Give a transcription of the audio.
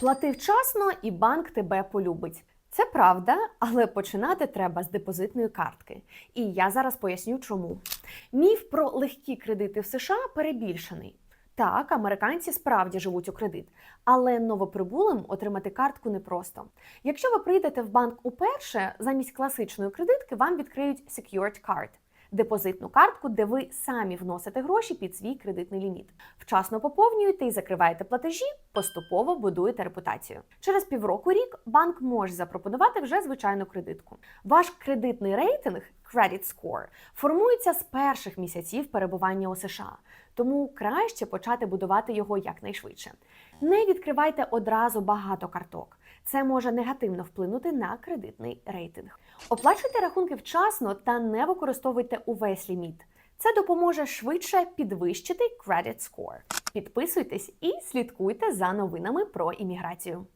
Плати вчасно, і банк тебе полюбить. Це правда, але починати треба з депозитної картки. І я зараз поясню, чому. Міф про легкі кредити в США перебільшений. Так, американці справді живуть у кредит, але новоприбулим отримати картку непросто. Якщо ви прийдете в банк уперше, замість класичної кредитки вам відкриють Secured Card – депозитну картку, де ви самі вносите гроші під свій кредитний ліміт. Вчасно поповнюєте і закриваєте платежі, поступово будуєте репутацію. Через півроку рік банк може запропонувати вже звичайну кредитку. Ваш кредитний рейтинг Credit Score формується з перших місяців перебування у США, тому краще почати будувати його якнайшвидше. Не відкривайте одразу багато карток. Це може негативно вплинути на кредитний рейтинг. Оплачуйте рахунки вчасно та не використовуйте увесь ліміт. Це допоможе швидше підвищити credit score. Підписуйтесь і слідкуйте за новинами про імміграцію.